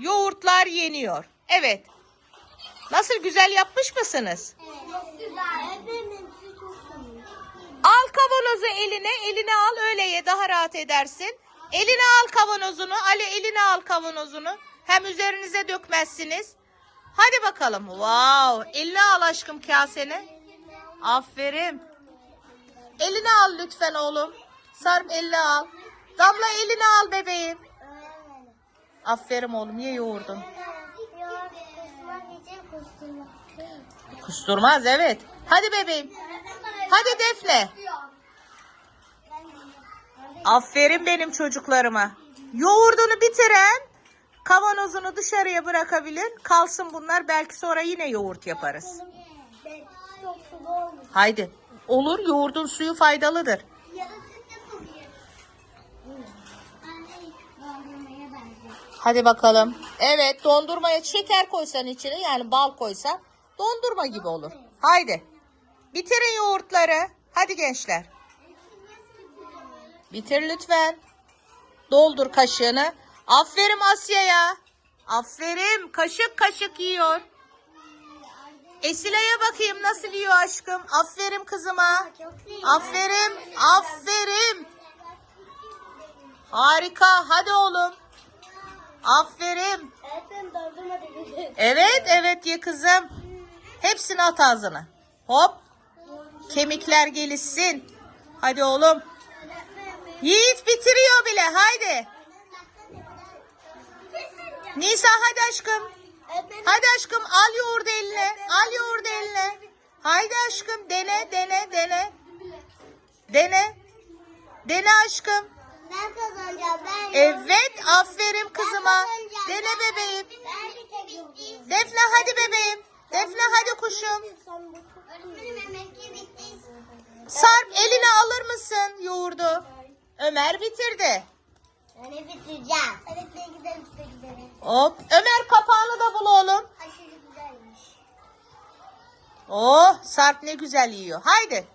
yoğurtlar yeniyor. Evet. Nasıl güzel yapmış mısınız? Al kavanozu eline, eline al öyle ye daha rahat edersin. Eline al kavanozunu, Ali eline al kavanozunu. Hem üzerinize dökmezsiniz. Hadi bakalım. Wow, eline al aşkım kaseni. Aferin. Eline al lütfen oğlum. Sarp eline al. Damla eline al bebeğim. Aferin oğlum ye yoğurdun. Yoğurt. Kusturmaz evet. Hadi bebeğim. Hadi Defne. Aferin benim çocuklarıma. Yoğurdunu bitiren kavanozunu dışarıya bırakabilir. Kalsın bunlar belki sonra yine yoğurt yaparız. Haydi. Olur yoğurdun suyu faydalıdır. Hadi bakalım. Evet dondurmaya şeker koysan içine yani bal koysan dondurma gibi olur. Haydi. Bitirin yoğurtları. Hadi gençler. Bitir lütfen. Doldur kaşığını. Aferin Asya'ya. Aferin. Kaşık kaşık yiyor. Esile'ye bakayım nasıl yiyor aşkım. Aferin kızıma. Aferin. Aferin. Harika. Hadi oğlum. Aferin. Öğretmenim dondurma dedi. Evet evet ye kızım. Hepsini at ağzına. Hop. Kemikler gelişsin. Hadi oğlum. Yiğit bitiriyor bile. Haydi. Nisa hadi aşkım. Hadi aşkım al yoğurdu eline. Al yoğurdu eline. Haydi aşkım dene dene dene. Dene. Dene aşkım. ben kazanacağım. Ben Evet aferin kızıma. Dene bebeğim. Defne hadi bebeğim. Defne hadi kuşum. Sarp eline alır mısın yoğurdu? Ömer bitirdi. Ben bitireceğim. Evet ben gidelim size gidelim. Hop. Ömer kapağını da bul oğlum. Aşırı güzelmiş. Oh Sarp ne güzel yiyor. Haydi.